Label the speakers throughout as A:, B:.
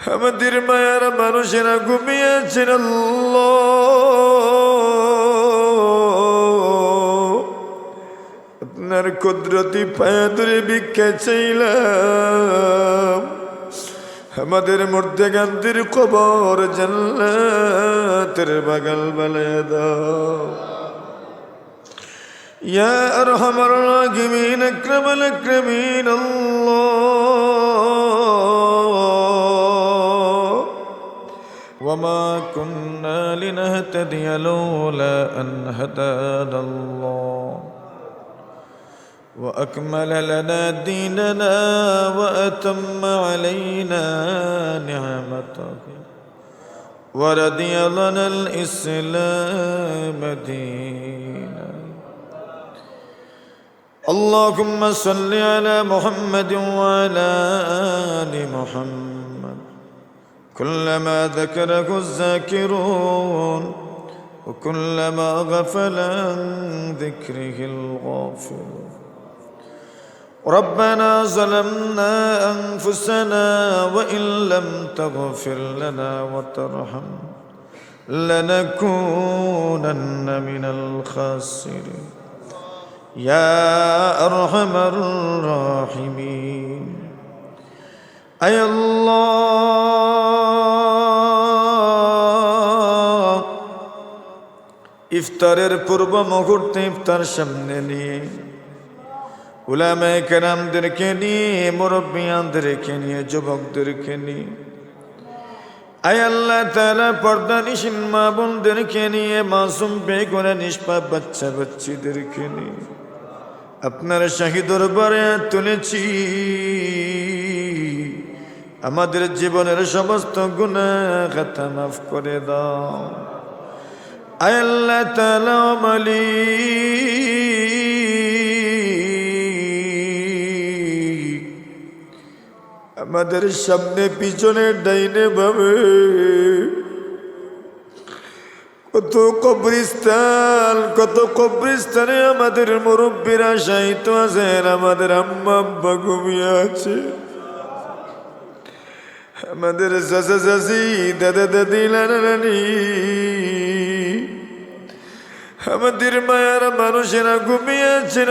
A: আমাদের মায়ার মানুষেরা ঘুমিয়েছেন আপনার কুদরতি পায়া ধরে ভিক্ষা চাইল আমাদের মধ্যে গান্ধীর কবর জান্নাতের বাগাল বেলে দাও। ইয়া আরহামার রাহিমিন وما كنا لنهتدي لولا أن هدانا الله وأكمل لنا ديننا وأتم علينا نعمته ورضي لنا الإسلام دينا. اللهم صل على محمد وعلى آل محمد كلما ذكره الذاكرون وكلما غفل عن ذكره الغافلون. ربنا ظلمنا أنفسنا وإن لم تغفر لنا وترحم لنكونن من الخاسرين. يا أرحم الراحمين. أي الله ইফতারের পূর্ব মুহূর্তে ইফতার সামনে নিয়ে উলামায়ে কেরামদেরকে নিয়ে মুরব্বিয়ানদেরকে নিয়ে যুবকদেরকে নিয়ে আয় আল্লাহ তারা পর্দা নিশিন মা বোনদেরকে নিয়ে মাসুম বেগুনে নিষ্পাপ বাচ্চা বাচ্চিদেরকে নিয়ে আপনার শাহী দরবারে তুলেছি আমাদের জীবনের সমস্ত গুণা মাফ করে দাও। আল্লাহ তালা আমাদের সামনে, পিছনে, ডাইনে ভাবে কত কবরিস্তান কত কবরিস্তানে আমাদের মুরব্বীরা সাহিত্য আছেন, আমাদের আম্মা আব্বা ঘুমিয়ে আছে। আমাদের চাচা দাদা দাদি নানা আমাদের মায়ার মানুষেরা ঘুমিয়েছেন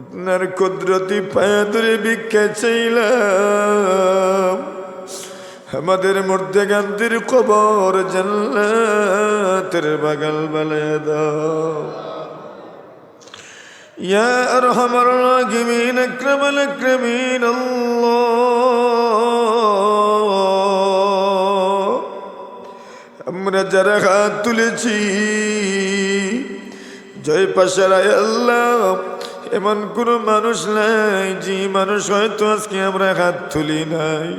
A: আপনার কুদরতি পায়া ধরে ভিক্ষা চাইলাম। আমাদের মধ্যে গান্ধীর কবর জান্নাতের বাগাল বানায় দাও। يا أرحم الراحمين أكرم الأكرمين الله আমরা যারা হাত তুলেছি জয় পাশারায় আল্লাহ এমন কোন মানুষ নাই যে মানুষ হয়তো আজকে আমরা হাত তুলি নাই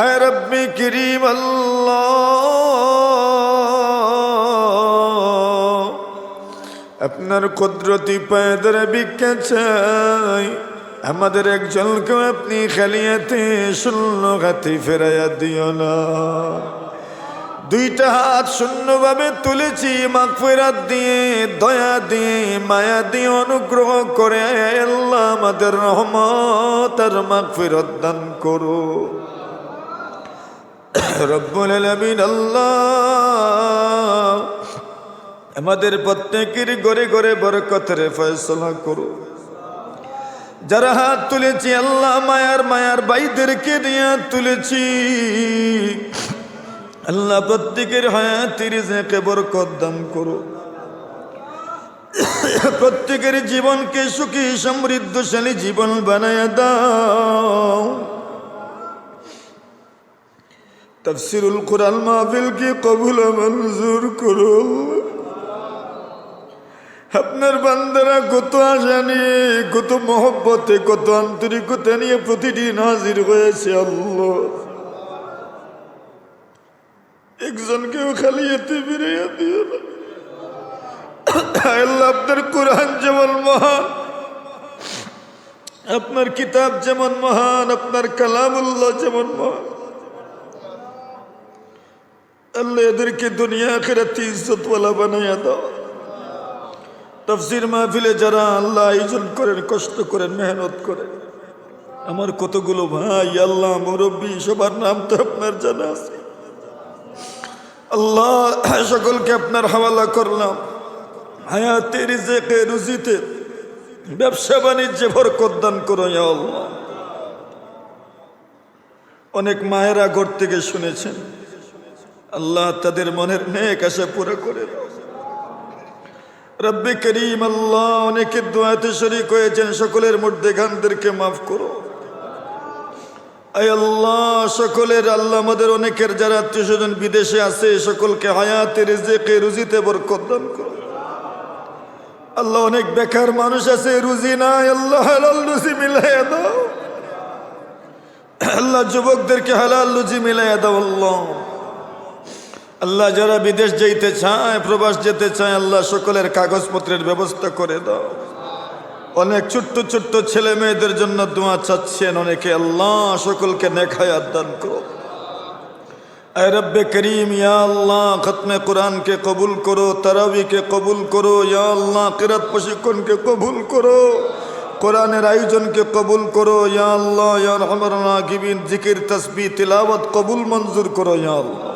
A: আয় রব্বি করিম আল্লাহ আপনার কুদরতি পায়দের ভিক্ষা চাই আমাদের একজনকেও আপনি খালিয়াতে শূন্য হাতে ফেরাইয়া দিও না। দুইটা হাত শূন্যভাবে তুলেছি মাগফিরাত দিয়ে, দয়া দিয়ে, মায়া দিয়ে অনুগ্রহ করে আল্লাহ আমাদের রহমত আর মাগফিরত দান করো। রব্বুল আলামিন আল্লাহ আমাদের প্রত্যেকের ঘরে ঘরে বরকতের ফয়সলা করো। যারা হাত তুলেছি, আল্লাহ মায়ার মায়ার বাইদেরকে দিয়ে তুলেছি। আল্লাহ প্রত্যেকের হায়াতির জেকে বরকত দান করো। প্রত্যেকের জীবনকে সুখী, সমৃদ্ধশালী জীবন বানায় দাও। তফসিরুল কোরআন মাহফিলকে কবুল মঞ্জুর করো। আপনার বান্দারা কত আশা নিয়ে কত মহব্বতে, কত আন্তরিকতা নিয়ে প্রতিদিন হাজির হয়েছে আল্লাহ। একজনকেও খালি এতে বেরিয়ে দিও না। আল্লাহ আপনার কোরআন যেমন মহান, আপনার কিতাব যেমন মহান, আপনার কালামুল্লাহ যেমন মহান। আল্লাহ এদেরকে দুনিয়া আখেরাতে ইজ্জতওয়ালা বানাইয়া দাও। তফসির মাহফিলে যারা আল্লাহ আয়োজন করেন, কষ্ট করেন, মেহনত করেন, আমার কতগুলো ভাই, আল্লাহ, মুরব্বী, সবার নাম তো আপনার জানা আছে। আল্লাহ সকলকে আপনার হাওয়ালা করলাম। হায়াতে, রিজেকে, রুজিতে, ব্যবসা বাণিজ্যে বরকত দান করো আল্লাহ। অনেক মায়েরা ঘর থেকে শুনেছেন, আল্লাহ তাদের মনের নেক আশা পুরো করে দাও। রব্বে করিম আল্লাহ অনেকের দোয়াতে শরিক হয়েছেন, সকলের মধ্যে গানদেরকে মাফ করো। আল্লাহ, সকলের আল্লাহ আমাদের অনেকের যারা আত্মীয় স্বজন বিদেশে আছে, সকলকে হায়াতে, রেজেকে, রুজিতে বরকত দান করো। আল্লাহ অনেক বেকার মানুষ আছে, রুজি নাই, আল্লাহ হালাল রুজি মিলাইয়া দাও। আল্লাহ যুবকদেরকে হালাল রুজি মিলাইয়া দাও, আল্লাহ। আল্লাহ যারা বিদেশ যেতে চায়, প্রবাস যেতে চায়, আল্লাহ সকলের কাগজপত্রের ব্যবস্থা করে দাও। অনেক ছোট্ট ছোট্ট ছেলে মেয়েদের জন্য দোয়া চাচ্ছেন অনেকে। আল্লাহ সকলকে নেখায়াত দান করো রব্বে করিম আল্লাহ, খতমে কোরআনকে কবুল করো তারাবিকে কবুল করো, ইয়া আল্লাহ, কিরাত প্রশিক্ষণকে কবুল করো, কোরআনের আয়োজনকে কবুল করো, ইয়া আল্লাহ, ইয়া রহমান রাকিবিন জিকির তসবি তিলাওয়াত কবুল মঞ্জুর করো, ইয়া আল্লাহ।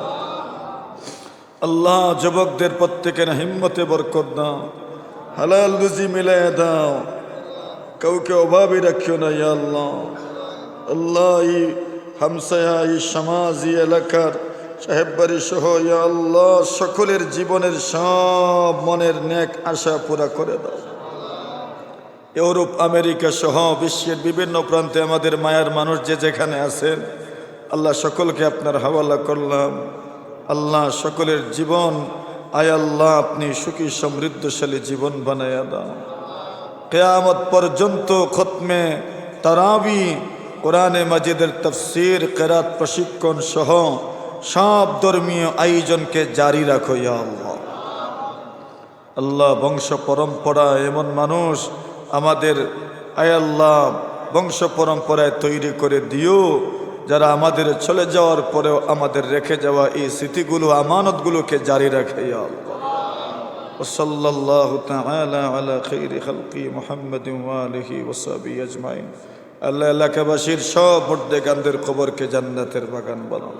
A: আল্লাহ যুবকদের প্রত্যেকের হিম্মতে বরকত দাও। হালাল রুজি মিলাই দাও। কাউকে অভাবই রাখিও না, ইয়া আল্লাহ। আল্লাহ এই হামসায়া, ই সমাজ, ই এলাকার সাহেববাড়ি সহ, ইয়া আল্লাহ, সকলের জীবনের সব মনের ন্যাক আশা পুরা করে দাও। ইউরোপ, আমেরিকা সহ বিশ্বের বিভিন্ন প্রান্তে আমাদের মায়ার মানুষ যে যেখানে আছেন, আল্লাহ সকলকে আপনার হাওয়ালা করলাম। আল্লাহ সকলের জীবন, আয় আল্লাহ আপনি সুখী, সমৃদ্ধশালী জীবন বানাইয়া দাও। কেয়ামত পর্যন্ত খতমে তারাবি, কোরআনে মাজিদের তফসির, কেরাত প্রশিক্ষণ সহ সব ধর্মীয় আয়োজনকে জারি রাখো ইয়া আল্লাহ। আল্লাহ বংশ পরম্পরা এমন মানুষ, আমাদের আয় আল্লাহ বংশ পরম্পরায় তৈরি করে দিও। যারা আমাদের চলে যাওয়ার পরেও আমাদের রেখে যাওয়া এই স্মৃতিগুলো আমানতগুলোকে জারি রাখে ইয়া আল্লাহ وصلى الله تعالى على خير خلق محمد وآله وصحبه أجمعين আল্লাহ এলাকাবাসীর সব মুর্দেগানদের খবরকে জান্নাতের বাগান বানাও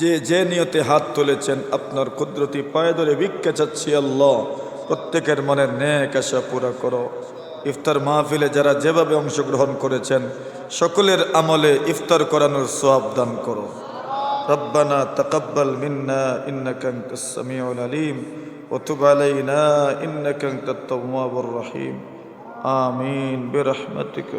A: যে যে নিয়তে হাত তুলেছেন আপনার কুদরতি পায়ে ধরে ভিক্ষা চাচ্ছি আল্লাহ প্রত্যেকের মনের ন্যাক আশা পুরা করো ইফতার মাহফিলে যারা যেভাবে অংশগ্রহণ করেছেন সকলের আমলে ইফতার করানোর সোয়াব দান করো ربنا تقبل منا إنك أنت السميع العليم وتب علينا إنك أنت التواب الرحيم آمين برحمتك